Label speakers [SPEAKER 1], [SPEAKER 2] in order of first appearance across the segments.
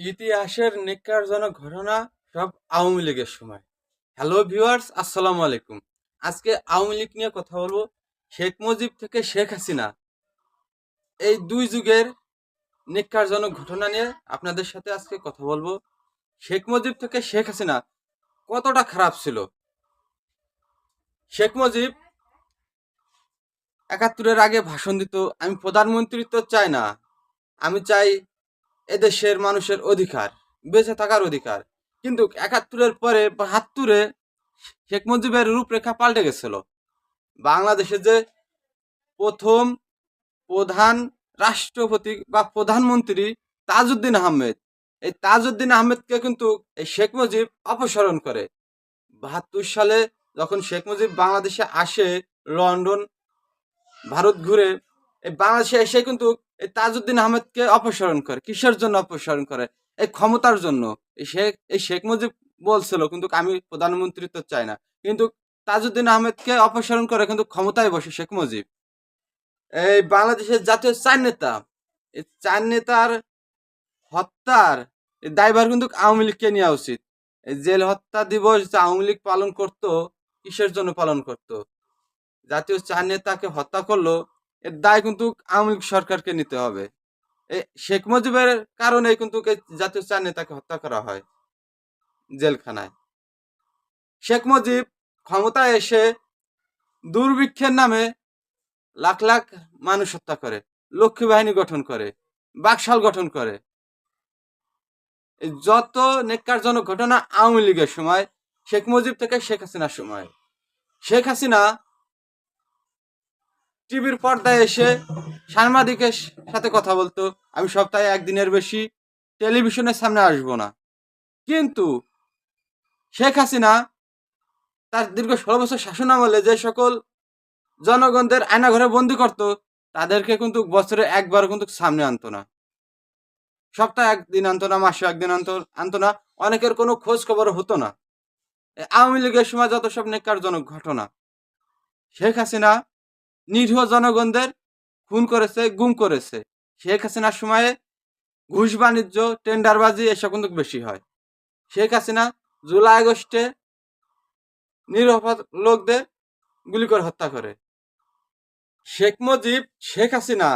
[SPEAKER 1] ইতিহাসের নিকারজনক ঘটনা সব আওয়ামী লীগের সময়। হ্যালো ভিউয়ার্স আসসালামু আলাইকুম। আজকে আওয়ামী লীগ নিয়ে কথা বলব শেখ মুজিব থেকে শেখ হাসিনা। এই দুই যুগের নিকারজনক ঘটনা নিয়ে আপনাদের সাথে আজকে কথা বলব। শেখ মুজিব থেকে শেখ হাসিনা কতটা খারাপ ছিল? শেখ মুজিব একাত্তরের আগে ভাষণ দিত, আমি প্রধানমন্ত্রী তো চাই না। আমি চাই এদেশের মানুষের অধিকার, বেঁচে থাকার অধিকার। কিন্তু একাত্তরের পরে বাহাত্তরে শেখ মুজিবের রূপরেখা পাল্টে গেছিল। বাংলাদেশে যে প্রথম প্রধান রাষ্ট্রপতি বা প্রধানমন্ত্রী তাজউদ্দিন আহমেদ, এই তাজউদ্দিন আহমেদকে কিন্তু এই শেখ মুজিব অপসারণ করে। বাহাত্তর সালে যখন শেখ মুজিব বাংলাদেশে আসে, লন্ডন, ভারত ঘুরে, এই বাংলাদেশে এসে কিন্তু এই তাজউদ্দিন আহমেদকে অপসারণ করে, কিসের জন্য অপসারণ করে? এই ক্ষমতার জন্য। এই শেখ এই শেখ মুজিব বলছিল, কিন্তু আমি প্রধানমন্ত্রী তো চাই না। কিন্তু তাজউদ্দিন আহমেদকে অপসারণ করে কিন্তু ক্ষমতায় বসে শেখ মুজিব। এই বাংলাদেশের জাতীয় চার নেতা, এই চার নেতার হত্যার দায়ভার কিন্তু আওয়ামী লীগকে নেওয়া উচিত। এই জেল হত্যা দিবস যে আওয়ামী লীগ পালন করত, কিসের জন্য পালন করত? জাতীয় চার নেতাকে হত্যা করল এর দায় কিন্তু আওয়ামী লীগ সরকারকে নিতে হবে। শেখ মুজিবের কারণে কিন্তু জাতীয় চার নেতাকে হত্যা করা হয় জেলখানায়। শেখ মুজিব ক্ষমতায় এসে দুর্ভিক্ষের নামে লাখ লাখ মানুষ হত্যা করে, লক্ষ্মী বাহিনী গঠন করে, বাকশাল গঠন করে। যত নেককারজনক ঘটনা আওয়ামী লীগের সময়, শেখ মুজিব থেকে শেখ হাসিনার সময়। শেখ হাসিনা টিভির পর্দায় এসে সাংবাদিকের সাথে কথা বলতো। আমি সপ্তাহে একদিনের বেশি টেলিভিশনের সামনে আসব না। কিন্তু শেখ হাসিনা তার দীর্ঘ ষোলো বছর শাসন আমলে যে সকল জনগণদের আয়না ঘরে বন্দি করত, তাদেরকে কিন্তু বছরে একবার কিন্তু সামনে আনতো না। সপ্তাহে একদিন আনতো না, মাসে একদিন আনতো আনতো না, অনেকের কোনো খোঁজ খবর হতো না। আওয়ামী লীগের সময় যত সব নেকারজনক ঘটনা, শেখ হাসিনা নিরীহ জনগণদের খুন করেছে, গুম করেছে। শেখ হাসিনার সময়ে ঘুষ বাণিজ্য, টেন্ডারবাজি এসব কিন্তু বেশি হয়। শেখ হাসিনা জুলাই আগস্টে নিরপরাধ লোকদের গুলি করে হত্যা করে। শেখ মুজিব, শেখ হাসিনা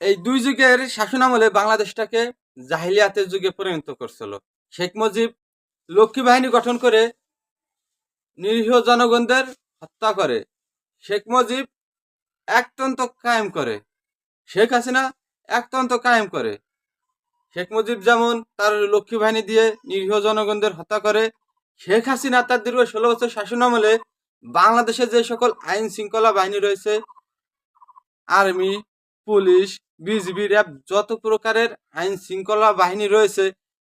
[SPEAKER 1] এই দুই যুগের শাসনামলে বাংলাদেশটাকে জাহিলিয়াতের যুগে পরিণত করছিল। শেখ মুজিব লক্ষ্মী বাহিনী গঠন করে নিরীহ জনগণদের হত্যা করে। শেখ মুজিব একতন্ত্র কায়েম করে। শেখ হাসিনা একতন্ত্র কায়েম করে। শেখ মুজিব যেমন তার লক্ষ্মী বাহিনী দিয়ে নিরীহ জনগণদের হত্যা করে, শেখ হাসিনা তার দীর্ঘ ষোলো বছর শাসন আমলে বাংলাদেশে যে সকল আইন শৃঙ্খলা বাহিনী রয়েছে, আর্মি, পুলিশ, বিজিবি, র্যাব যত প্রকারের আইন শৃঙ্খলা বাহিনী রয়েছে,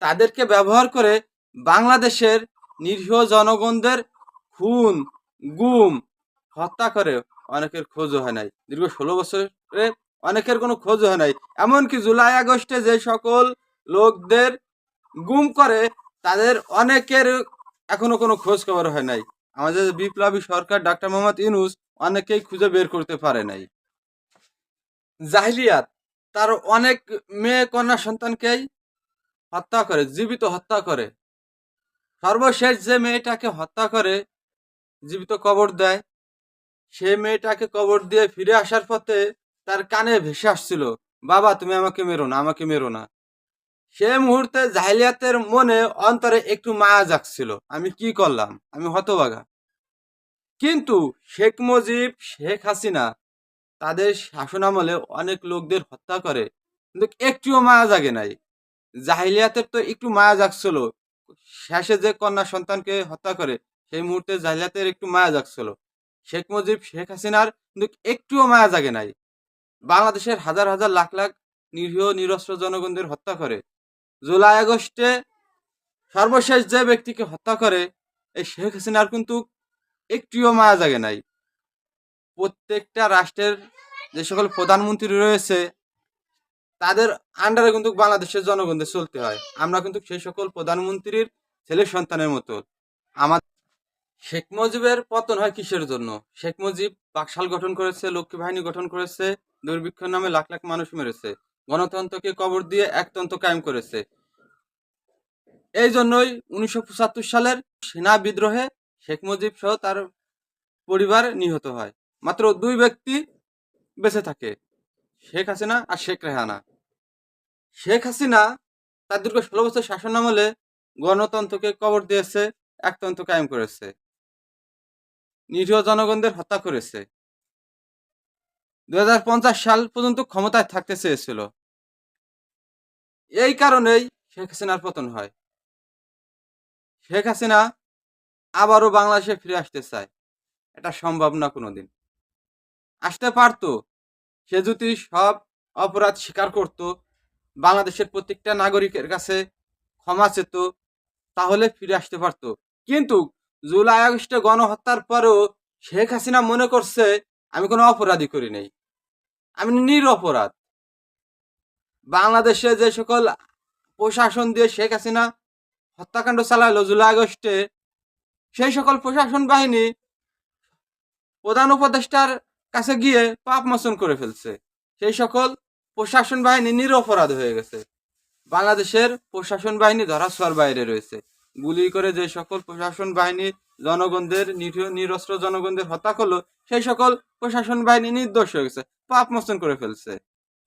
[SPEAKER 1] তাদেরকে ব্যবহার করে বাংলাদেশের নিরীহ জনগণদের খুন, গুম হত্যা করে অনেকের খোঁজ হয় নাই। দীর্ঘ ষোলো বছরে অনেকের কোনো খোঁজ হয় নাই। এমনকি জুলাই আগস্টে যে সকল লোকদের গুম করে, তাদের অনেকের এখনও কোনো খোঁজ খবর হয় নাই। আমাদের বিপ্লবী সরকার ডাক্তার মোহাম্মদ ইউনুস অনেকেই খুঁজে বের করতে পারে নাই। জাহিলিয়াত, তার অনেক মেয়ে কন্যা সন্তানকেই হত্যা করে, জীবিত হত্যা করে। সর্বশেষ যে মেয়েটাকে হত্যা করে, জীবিত কবর দেয় সে মেয়েটাকে কবর দিয়ে ফিরে আসার পথে তার কানে ভেসে আসছিল, বাবা, তুমি আমাকে মেরো না, আমাকে মেরো না। সে মুহূর্তে জাহিলিয়াতের মনে অন্তরে একটু মায়া জাগছিল, আমি কি করলাম? আমি হতবাগা কিন্তু শেখ মুজিব, শেখ হাসিনা তাদের শাসনামলে অনেক লোকদের হত্যা করে, কিন্তু একটুও মায়া জাগে নাই। জাহিলিয়াতের তো একটু মায়া জাগছিল, শেষে যে কন্যা সন্তানকে হত্যা করে, সেই মুহূর্তে জাহিলিয়াতের একটু মায়া জাগছিল। শেখ মুজিব, শেখ হাসিনার কিন্তু একটুও মায়া জাগে নাই। বাংলাদেশের হাজার হাজার লাখ লাখ নিরীহ, নিরস্ত্র জনগণদের হত্যা করে। জুলাই আগস্টে সর্বশেষ যে ব্যক্তিকে হত্যা করে, এই শেখ হাসিনার কিন্তু একটুও মায়া জাগে নাই। প্রত্যেকটা রাষ্ট্রের যে সকল প্রধানমন্ত্রী রয়েছে, তাদের আন্ডারে কিন্তু বাংলাদেশের জনগণদের চলতে হয়। আমরা কিন্তু সেই সকল প্রধানমন্ত্রীর ছেলে সন্তানের মতো। শেখ মুজিবের পতন হয় কিসের জন্য? শেখ মুজিব বাকশাল গঠন করেছে, লক্ষ্মী বাহিনী গঠন করেছে দুর্ভিক্ষের নামে লাখ লাখ মানুষ মেরেছে, গণতন্ত্রকে কবর দিয়ে একতন্ত্র কায়েম করেছে। এই জন্যই উনিশশো পঁচাত্তর সালের সেনা বিদ্রোহে শেখ মুজিব সহ তার পরিবার নিহত হয়। মাত্র দুই ব্যক্তি বেঁচে থাকে, শেখ হাসিনা আর শেখ রেহানা। শেখ হাসিনা তার দীর্ঘ ষোলো বছর শাসন আমলে গণতন্ত্রকে কবর দিয়েছে, একতন্ত্র কায়েম করেছে। নিরীহ জনগণদের হত্যা করেছে। দুই সাল পর্যন্ত ক্ষমতায় থাকতে চেয়েছিল। এই কারণেই শেখ হাসিনার পতন হয়। শেখ হাসিনা আবারও বাংলাদেশে ফিরে আসতে চায়। এটা সম্ভব না কোনোদিন। আসতে পারতো, সে যদি সব অপরাধ স্বীকার করত, বাংলাদেশের প্রত্যেকটা নাগরিকের কাছে ক্ষমা চেত, তাহলে ফিরে আসতে পারতো। কিন্তু জুলাই আগস্টে গণহত্যার পরেও শেখ হাসিনা মনে করছে, আমি কোনো অপরাধী করি নাই। আমি নিরপরাধ। বাংলাদেশে যে সকল প্রশাসন দিয়ে শেখ হাসিনা হত্যাকাণ্ড চালাইলো জুলাই আগস্টে, সেই সকল প্রশাসন বাহিনী প্রধান উপদেষ্টার কাছে গিয়ে পাপ মোচন করে ফেলছে। সেই সকল প্রশাসন বাহিনী নিরপরাধ হয়ে গেছে। বাংলাদেশের প্রশাসন বাহিনী ধরাছোঁয়ার বাইরে রয়েছে। গুলি করে যে সকল প্রশাসন বাহিনী জনগণদের নিরস্ত্র জনগণদের হত্যা করল, সেই সকল প্রশাসন বাহিনী নির্দোষ হয়ে গেছে, পাপ মোচন করে ফেলছে।